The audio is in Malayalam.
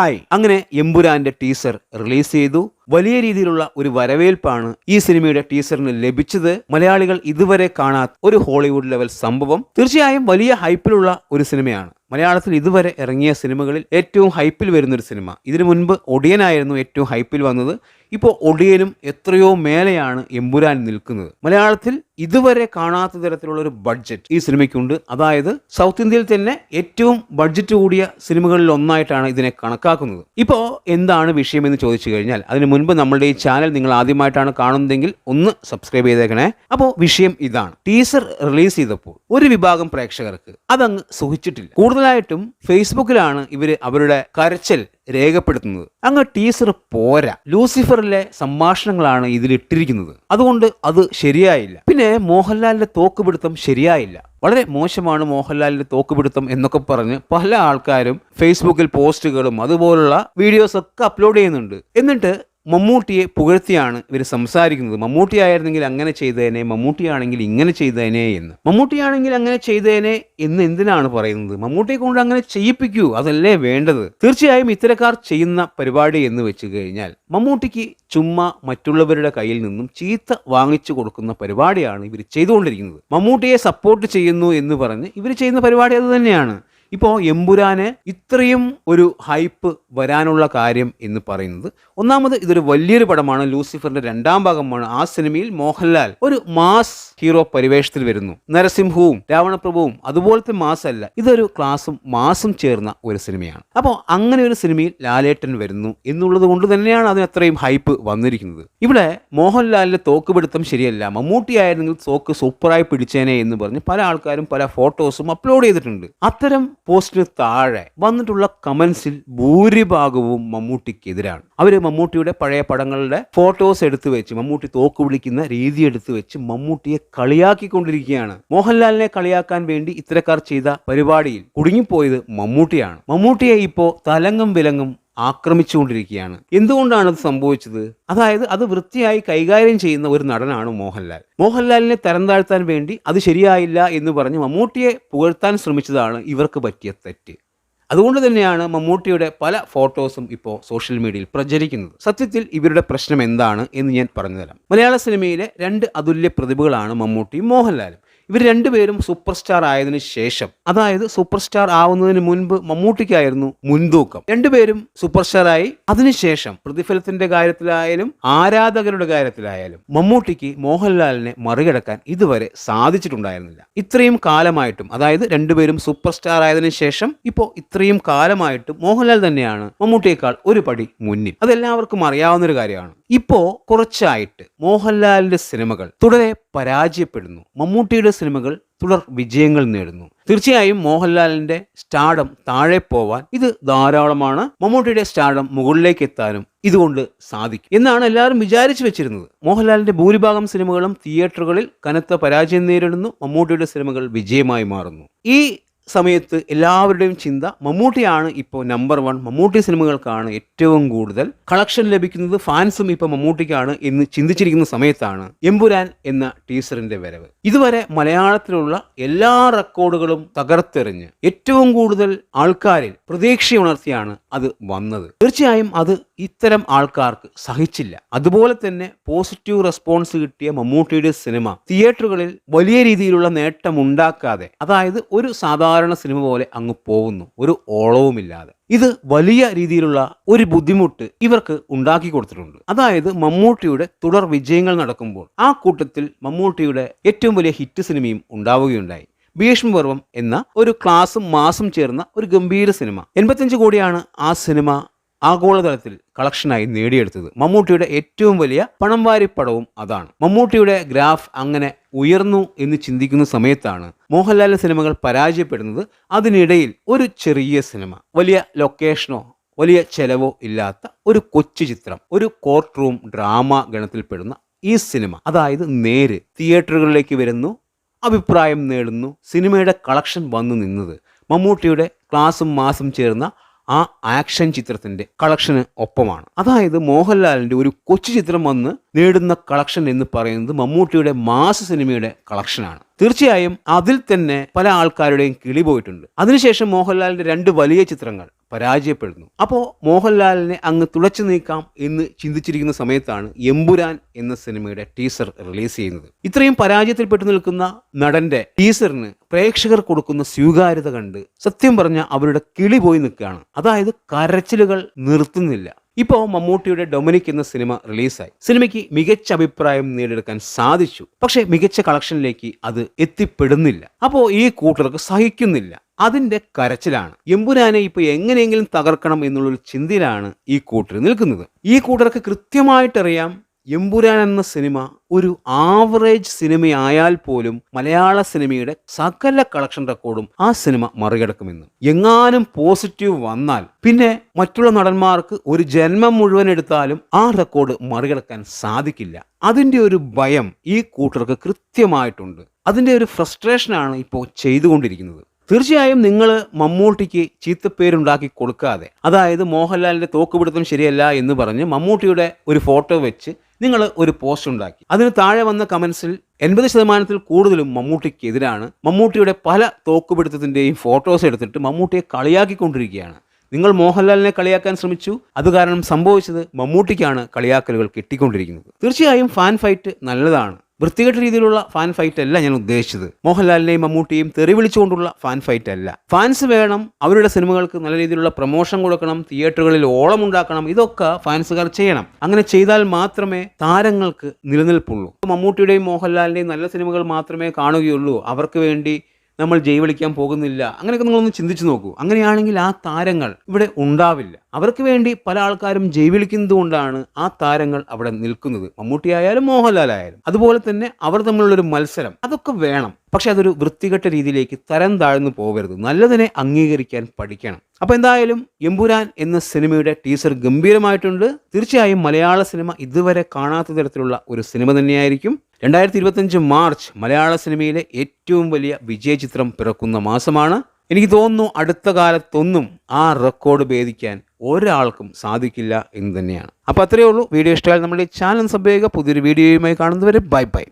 ഹായ് അങ്ങനെ എമ്പുരാന്റെ ടീസർ റിലീസ് ചെയ്തു. വലിയ രീതിയിലുള്ള ഒരു വരവേൽപ്പാണ് ഈ സിനിമയുടെ ടീസറിന് ലഭിച്ചത്. മലയാളികൾ ഇതുവരെ കാണാത്ത ഒരു ഹോളിവുഡ് ലെവൽ സംഭവം തീർച്ചയായും വലിയ ഹൈപ്പിലുള്ള ഒരു സിനിമയാണ്. മലയാളത്തിൽ ഇതുവരെ ഇറങ്ങിയ സിനിമകളിൽ ഏറ്റവും ഹൈപ്പിൽ വരുന്ന ഒരു സിനിമ. ഇതിനു മുൻപ് ഒടിയനായിരുന്നു ഏറ്റവും ഹൈപ്പിൽ വന്നത്. ഇപ്പോൾ ഒടിയനും എത്രയോ മേലെയാണ് എമ്പുരാൻ നിൽക്കുന്നത്. മലയാളത്തിൽ ഇതുവരെ കാണാത്ത തരത്തിലുള്ള ഒരു ബഡ്ജറ്റ് ഈ സിനിമയ്ക്കുണ്ട്. അതായത് സൗത്ത് ഇന്ത്യയിൽ തന്നെ ഏറ്റവും ബഡ്ജറ്റ് കൂടിയ സിനിമകളിൽ ഒന്നായിട്ടാണ് ഇതിനെ കണക്കാക്കുന്നത്. ഇപ്പോൾ എന്താണ് വിഷയം എന്ന് ചോദിച്ചു കഴിഞ്ഞാൽ അതിന് മുൻപ് നമ്മളുടെ ഈ ചാനൽ നിങ്ങൾ ആദ്യമായിട്ടാണ് കാണുന്നതെങ്കിൽ ഒന്ന് സബ്സ്ക്രൈബ് ചെയ്തേക്കണേ. അപ്പോൾ വിഷയം ഇതാണ്. ടീസർ റിലീസ് ചെയ്തപ്പോൾ ഒരു വിഭാഗം പ്രേക്ഷകർക്ക് അതങ്ങ് സുഖിച്ചിട്ടില്ല. കൂടുതലായിട്ടും ഫേസ്ബുക്കിലാണ് ഇവർ അവരുടെ കരച്ചൽ രേഖപ്പെടുത്തുന്നത്. അങ്ങ് ടീസർ പോരാ. ലൂസിഫറിലെ സംഭാഷണങ്ങളാണ് ഇതിലിട്ടിരിക്കുന്നത്. അതുകൊണ്ട് അത് ശരിയായില്ല. പിന്നെ മോഹൻലാലിന്റെ തോക്കുപിടുത്തം ശരിയായില്ല. വളരെ മോശമാണ് മോഹൻലാലിന്റെ തോക്കുപിടുത്തം എന്നൊക്കെ പറഞ്ഞ് പല ആൾക്കാരും ഫേസ്ബുക്കിൽ പോസ്റ്റുകളും അതുപോലുള്ള വീഡിയോസ് ഒക്കെ അപ്ലോഡ് ചെയ്യുന്നുണ്ട്. എന്നിട്ട് മമ്മൂട്ടിയെ പുകഴ്ത്തിയാണ് ഇവർ സംസാരിക്കുന്നത്. മമ്മൂട്ടി ആയിരുന്നെങ്കിൽ അങ്ങനെ ചെയ്തേനെ മമ്മൂട്ടിയാണെങ്കിൽ ഇങ്ങനെ ചെയ്തേനെ എന്ന്. മമ്മൂട്ടിയാണെങ്കിൽ അങ്ങനെ ചെയ്തേനെ എന്ന് എന്തിനാണ് പറയുന്നത്? മമ്മൂട്ടിയെ കൊണ്ട് അങ്ങനെ ചെയ്യിപ്പിക്കൂ അതല്ലേ വേണ്ടത്? തീർച്ചയായും ഇത്തരക്കാർ ചെയ്യുന്ന പരിപാടി എന്ന് വെച്ച് കഴിഞ്ഞാൽ മമ്മൂട്ടിക്ക് ചുമ്മാ മറ്റുള്ളവരുടെ കയ്യിൽ നിന്നും ചീത്ത വാങ്ങിച്ചു കൊടുക്കുന്ന പരിപാടിയാണ് ഇവർ ചെയ്തുകൊണ്ടിരിക്കുന്നത്. മമ്മൂട്ടിയെ സപ്പോർട്ട് ചെയ്യുന്നു എന്ന് പറഞ്ഞ് ഇവർ ചെയ്യുന്ന പരിപാടി അത് തന്നെയാണ്. ഇപ്പോൾ എമ്പുരാന് ഇത്രയും ഒരു ഹൈപ്പ് വരാനുള്ള കാര്യം എന്ന് പറയുന്നത് ഒന്നാമത് ഇതൊരു വലിയൊരു പടമാണ് ലൂസിഫറിന്റെ രണ്ടാം ഭാഗമാണ്. ആ സിനിമയിൽ മോഹൻലാൽ ഒരു മാസ് ഹീറോ പരിവേഷത്തിൽ വരുന്നു. നരസിംഹവും രാവണപ്രഭുവും അതുപോലത്തെ മാസ് അല്ല ഇതൊരു ക്ലാസും മാസും ചേർന്ന ഒരു സിനിമയാണ്. അപ്പോൾ അങ്ങനെ ഒരു സിനിമയിൽ ലാലേട്ടൻ വരുന്നു എന്നുള്ളത് കൊണ്ട് തന്നെയാണ് അതിന് അത്രയും ഹൈപ്പ് വന്നിരിക്കുന്നത്. ഇവിടെ മോഹൻലാലിന്റെ തോക്കുപിടുത്തം ശരിയല്ല. മമ്മൂട്ടി ആയിരുന്നെങ്കിൽ തോക്ക് സൂപ്പറായി പിടിച്ചേനെ എന്ന് പറഞ്ഞ് പല ആൾക്കാരും പല ഫോട്ടോസും അപ്ലോഡ് ചെയ്തിട്ടുണ്ട്. അത്തരം പോസ്റ്റിന് താഴെ വന്നിട്ടുള്ള കമന്റ്സിൽ ഭൂരിഭാഗവും മമ്മൂട്ടിക്കെതിരാണ്. അവർ മമ്മൂട്ടിയുടെ പഴയ പടങ്ങളുടെ ഫോട്ടോസ് എടുത്തു വെച്ച് മമ്മൂട്ടി തോക്ക് വിളിക്കുന്ന രീതി എടുത്തു വെച്ച് മമ്മൂട്ടിയെ കളിയാക്കിക്കൊണ്ടിരിക്കുകയാണ്. മോഹൻലാലിനെ കളിയാക്കാൻ വേണ്ടി ഇത്തരക്കാർ ചെയ്ത പരിപാടിയിൽ കുടുങ്ങിപ്പോയത് മമ്മൂട്ടിയാണ്. മമ്മൂട്ടിയെ ഇപ്പോ തലങ്ങും വിലങ്ങും ആക്രമിച്ചുകൊണ്ടിരിക്കുകയാണ്. എന്തുകൊണ്ടാണ് അത് സംഭവിച്ചത്? അതായത് അത് വൃത്തിയായി കൈകാര്യം ചെയ്യുന്ന ഒരു നടനാണ് മോഹൻലാൽ. മോഹൻലാലിനെ തരം താഴ്ത്താൻ വേണ്ടി അത് ശരിയായില്ല എന്ന് പറഞ്ഞ് മമ്മൂട്ടിയെ പുകഴ്ത്താൻ ശ്രമിച്ചതാണ് ഇവർക്ക് പറ്റിയ തെറ്റ്. അതുകൊണ്ട് തന്നെയാണ് മമ്മൂട്ടിയുടെ പല ഫോട്ടോസും ഇപ്പോൾ സോഷ്യൽ മീഡിയയിൽ പ്രചരിക്കുന്നത്. സത്യത്തിൽ ഇവരുടെ പ്രശ്നം എന്താണ് എന്ന് ഞാൻ പറഞ്ഞുതരാം. മലയാള സിനിമയിലെ രണ്ട് അതുല്യ പ്രതിഭകളാണ് മമ്മൂട്ടിയും മോഹൻലാലും. ഇവർ രണ്ടുപേരും സൂപ്പർ സ്റ്റാർ ആയതിനു ശേഷം അതായത് സൂപ്പർ സ്റ്റാർ ആവുന്നതിന് മുൻപ് മമ്മൂട്ടിക്കായിരുന്നു മുൻതൂക്കം. രണ്ടുപേരും സൂപ്പർ സ്റ്റാർ ആയി അതിനുശേഷം പ്രതിഫലത്തിന്റെ കാര്യത്തിലായാലും ആരാധകരുടെ കാര്യത്തിലായാലും മമ്മൂട്ടിക്ക് മോഹൻലാലിനെ മറികടക്കാൻ ഇതുവരെ സാധിച്ചിട്ടുണ്ടായിരുന്നില്ല. ഇത്രയും കാലമായിട്ടും അതായത് രണ്ടുപേരും സൂപ്പർ സ്റ്റാർ ആയതിനു ശേഷം ഇപ്പോ ഇത്രയും കാലമായിട്ടും മോഹൻലാൽ തന്നെയാണ് മമ്മൂട്ടിയേക്കാൾ ഒരു പടി മുന്നിൽ. അതെല്ലാവർക്കും അറിയാവുന്ന ഒരു കാര്യമാണ്. ഇപ്പോ കുറച്ചായിട്ട് മോഹൻലാലിന്റെ സിനിമകൾ തുടരെ പരാജയപ്പെടുന്നു. മമ്മൂട്ടിയുടെ സിനിമകൾ തുടർ വിജയങ്ങൾ നേടുന്നു. തീർച്ചയായും മോഹൻലാലിന്റെ സ്റ്റാഡം താഴെ പോവാൻ ഇത് ധാരാളമാണ്. മമ്മൂട്ടിയുടെ സ്റ്റാഡം മുകളിലേക്ക് എത്താനും ഇതുകൊണ്ട് സാധിക്കും എന്നാണ് എല്ലാവരും വിചാരിച്ചു വെച്ചിരുന്നത്. മോഹൻലാലിന്റെ ഭൂരിഭാഗം സിനിമകളും തിയേറ്ററുകളിൽ കനത്ത പരാജയം നേരിടുന്നു. മമ്മൂട്ടിയുടെ സിനിമകൾ വിജയമായി മാറുന്നു. ഈ സമയത്ത് എല്ലാവരുടെയും ചിന്ത മമ്മൂട്ടിയാണ് ഇപ്പോൾ നമ്പർ വൺ മമ്മൂട്ടി സിനിമകൾക്കാണ് ഏറ്റവും കൂടുതൽ കളക്ഷൻ ലഭിക്കുന്നത്. ഫാൻസും ഇപ്പോൾ മമ്മൂട്ടിക്കാണ് എന്ന് ചിന്തിച്ചിരിക്കുന്ന സമയത്താണ് എമ്പുരാൻ എന്ന ടീസറിന്റെ വരവ്. ഇതുവരെ മലയാളത്തിലുള്ള എല്ലാ റെക്കോർഡുകളും തകർത്തെറിഞ്ഞ് ഏറ്റവും കൂടുതൽ ആൾക്കാരിൽ പ്രതീക്ഷയുണർത്തിയാണ് അത് വന്നത്. തീർച്ചയായും അത് ഇത്തരം ആൾക്കാർക്ക് സഹിച്ചില്ല. അതുപോലെ തന്നെ പോസിറ്റീവ് റെസ്പോൺസ് കിട്ടിയ മമ്മൂട്ടിയുടെ സിനിമ തിയേറ്ററുകളിൽ വലിയ രീതിയിലുള്ള നേട്ടമുണ്ടാക്കാതെ അതായത് ഒരു സാധാരണ സിനിമ പോലെ അങ്ങ് പോകുന്നു. ഒരു ഓളവുമില്ലാതെ. ഇത് വലിയ രീതിയിലുള്ള ഒരു ബുദ്ധിമുട്ട് ഇവർക്ക് ഉണ്ടാക്കി കൊടുത്തിട്ടുണ്ട്. അതായത് മമ്മൂട്ടിയുടെ തുടർ വിജയങ്ങൾ നടക്കുമ്പോൾ ആ കൂട്ടത്തിൽ മമ്മൂട്ടിയുടെ ഏറ്റവും വലിയ ഹിറ്റ് സിനിമയും ഉണ്ടാവുകയുണ്ടായി. ഭീഷ്മപർവം എന്ന ഒരു ക്ലാസും മാസും ചേർന്ന ഒരു ഗംഭീര സിനിമ. എൺപത്തിയഞ്ച് കോടിയാണ് ആ സിനിമ ആഗോളതലത്തിൽ കളക്ഷനായി നേടിയെടുത്തത് മമ്മൂട്ടിയുടെ ഏറ്റവും വലിയ പണം വാരിപ്പടവും പടവും അതാണ്. മമ്മൂട്ടിയുടെ ഗ്രാഫ് അങ്ങനെ ഉയർന്നു എന്ന് ചിന്തിക്കുന്ന സമയത്താണ് മോഹൻലാലിന്റെ സിനിമകൾ പരാജയപ്പെടുന്നത്. അതിനിടയിൽ ഒരു ചെറിയ സിനിമ വലിയ ലൊക്കേഷനോ വലിയ ചെലവോ ഇല്ലാത്ത ഒരു കൊച്ചു ചിത്രം ഒരു കോർട്ട് റൂം ഡ്രാമ ഗണത്തിൽപ്പെടുന്ന ഈ സിനിമ. അതായത് നേര് തിയേറ്ററുകളിലേക്ക് വരുന്നു അഭിപ്രായം നേടുന്നു സിനിമയുടെ കളക്ഷൻ വന്നു നിന്നത് മമ്മൂട്ടിയുടെ ക്ലാസും മാസും ചേർന്ന ആ ആക്ഷൻ ചിത്രത്തിന്റെ കളക്ഷന് ഒപ്പമാണ്. അതായത് മോഹൻലാലിന്റെ ഒരു കൊച്ചു ചിത്രം വന്ന് നേടുന്ന കളക്ഷൻ എന്ന് പറയുന്നത് മമ്മൂട്ടിയുടെ മാസ് സിനിമയുടെ കളക്ഷനാണ്. തീർച്ചയായും അതിൽ തന്നെ പല ആൾക്കാരുടെയും കിളി പോയിട്ടുണ്ട്. അതിനുശേഷം മോഹൻലാലിന്റെ രണ്ട് വലിയ ചിത്രങ്ങൾ പരാജയപ്പെടുന്നു. അപ്പോൾ മോഹൻലാലിനെ അങ്ങ് തുളച്ചു നീക്കാം എന്ന് ചിന്തിച്ചിരിക്കുന്ന സമയത്താണ് എമ്പുരാൻ എന്ന സിനിമയുടെ ടീസർ റിലീസ് ചെയ്യുന്നത്. ഇത്രയും പരാജയത്തിൽപ്പെട്ടു നിൽക്കുന്ന നടന്റെ ടീസറിന് പ്രേക്ഷകർ കൊടുക്കുന്ന സ്വീകാര്യത കണ്ട് സത്യം പറഞ്ഞ അവരുടെ കിളി പോയി നിൽക്കുകയാണ്. അതായത് കരച്ചിലുകൾ നിർത്തുന്നില്ല. ഇപ്പോൾ മമ്മൂട്ടിയുടെ ഡൊമിനിക് എന്ന സിനിമ റിലീസായി. സിനിമയ്ക്ക് മികച്ച അഭിപ്രായം നേടിയെടുക്കാൻ സാധിച്ചു. പക്ഷേ മികച്ച കളക്ഷനിലേക്ക് അത് എത്തിപ്പെടുന്നില്ല. അപ്പോൾ ഈ കൂട്ടർക്ക് സഹിക്കുന്നില്ല. അതിന്റെ കരച്ചിലാണ്. എമ്പുരാനെ ഇപ്പൊ എങ്ങനെയെങ്കിലും തകർക്കണം എന്നുള്ളൊരു ചിന്തയിലാണ് ഈ കൂട്ടർ നിൽക്കുന്നത്. ഈ കൂട്ടർക്ക് കൃത്യമായിട്ടറിയാം എമ്പുരാൻ എന്ന സിനിമ ഒരു ആവറേജ് സിനിമയായാൽ പോലും മലയാള സിനിമയുടെ സകല കളക്ഷൻ റെക്കോർഡും ആ സിനിമ മറികടക്കുമെന്ന്. എങ്ങാനും പോസിറ്റീവ് വന്നാൽ പിന്നെ മറ്റുള്ള നടന്മാർക്ക് ഒരു ജന്മം മുഴുവൻ എടുത്താലും ആ റെക്കോർഡ് മറികടക്കാൻ സാധിക്കില്ല. അതിന്റെ ഒരു ഭയം ഈ കൂട്ടർക്ക് കൃത്യമായിട്ടുണ്ട്. അതിന്റെ ഒരു ഫ്രസ്ട്രേഷനാണ് ഇപ്പോൾ ചെയ്തുകൊണ്ടിരിക്കുന്നത്. തീർച്ചയായും നിങ്ങൾ മമ്മൂട്ടിക്ക് ചീത്തപ്പേരുണ്ടാക്കി കൊടുക്കാതെ അതായത് മോഹൻലാലിന്റെ തോക്കുപിടുത്തം ശരിയല്ല എന്ന് പറഞ്ഞ് മമ്മൂട്ടിയുടെ ഒരു ഫോട്ടോ വെച്ച് നിങ്ങൾ ഒരു പോസ്റ്റ് ഉണ്ടാക്കി. അതിന് താഴെ വന്ന കമൻസിൽ എൺപത് ശതമാനത്തിൽ കൂടുതലും മമ്മൂട്ടിക്കെതിരാണ്. മമ്മൂട്ടിയുടെ പല തോക്കുപിടുത്തത്തിന്റെയും ഫോട്ടോസ് എടുത്തിട്ട് മമ്മൂട്ടിയെ കളിയാക്കിക്കൊണ്ടിരിക്കുകയാണ്. നിങ്ങൾ മോഹൻലാലിനെ കളിയാക്കാൻ ശ്രമിച്ചു അത് കാരണം സംഭവിച്ചത് മമ്മൂട്ടിക്കാണ് കളിയാക്കലുകൾ കിട്ടിക്കൊണ്ടിരിക്കുന്നത്. തീർച്ചയായും ഫാൻ ഫൈറ്റ് നല്ലതാണ്. വൃത്തികെട്ട രീതിയിലുള്ള ഫാൻ ഫൈറ്റ് അല്ല ഞാൻ ഉദ്ദേശിച്ചത്. മോഹൻലാലിനെയും മമ്മൂട്ടിയും തെറി വിളിച്ചുകൊണ്ടുള്ള ഫാൻ ഫൈറ്റ് അല്ല. ഫാൻസ് വേണം അവരുടെ സിനിമകൾക്ക് നല്ല രീതിയിലുള്ള പ്രൊമോഷൻ കൊടുക്കണം തിയേറ്ററുകളിൽ ഓളം ഉണ്ടാക്കണം ഇതൊക്കെ ഫാൻസുകാർ ചെയ്യണം. അങ്ങനെ ചെയ്താൽ മാത്രമേ താരങ്ങൾക്ക് നിലനിൽപ്പുള്ളൂ. മമ്മൂട്ടിയുടെയും മോഹൻലാലിന്റെയും നല്ല സിനിമകൾ മാത്രമേ കാണുകയുള്ളൂ. അവർക്ക് വേണ്ടി നമ്മൾ ജയ് വിളിക്കാൻ പോകുന്നില്ല. അങ്ങനെയൊക്കെ നിങ്ങളൊന്ന് ചിന്തിച്ചു നോക്കൂ. അങ്ങനെയാണെങ്കിൽ ആ താരങ്ങൾ ഇവിടെ ഉണ്ടാവില്ല. അവർക്ക് വേണ്ടി പല ആൾക്കാരും ജയ് കൊണ്ടാണ് ആ താരങ്ങൾ അവിടെ നിൽക്കുന്നത്. മമ്മൂട്ടി ആയാലും മോഹൻലാൽ മോഹൻലാലായാലും. അതുപോലെ തന്നെ അവർ തമ്മിലുള്ളൊരു മത്സരം. അതൊക്കെ വേണം. പക്ഷെ അതൊരു വൃത്തികെട്ട രീതിയിലേക്ക് തരം താഴ്ന്നു പോകരുത്. നല്ലതിനെ അംഗീകരിക്കാൻ പഠിക്കണം. അപ്പോൾ എന്തായാലും എമ്പുരാൻ എന്ന സിനിമയുടെ ടീസർ ഗംഭീരമായിട്ടുണ്ട്. തീർച്ചയായും മലയാള സിനിമ ഇതുവരെ കാണാത്ത തരത്തിലുള്ള ഒരു സിനിമ തന്നെയായിരിക്കും. രണ്ടായിരത്തി ഇരുപത്തഞ്ച് മാർച്ച് മലയാള സിനിമയിലെ ഏറ്റവും വലിയ വിജയചിത്രം പിറക്കുന്ന മാസമാണ്. എനിക്ക് തോന്നുന്നു അടുത്ത കാലത്തൊന്നും ആ റെക്കോർഡ് ഭേദിക്കാൻ ഒരാൾക്കും സാധിക്കില്ല എന്ന് തന്നെയാണ്. അപ്പോൾ അത്രയേ ഉള്ളൂ. വീഡിയോ ഇഷ്ടമായാൽ നമ്മുടെ ചാനൽ സബ് ചെയ്യുക. പുതിയൊരു വീഡിയോയുമായി കാണുന്നവരെ ബൈ ബൈ.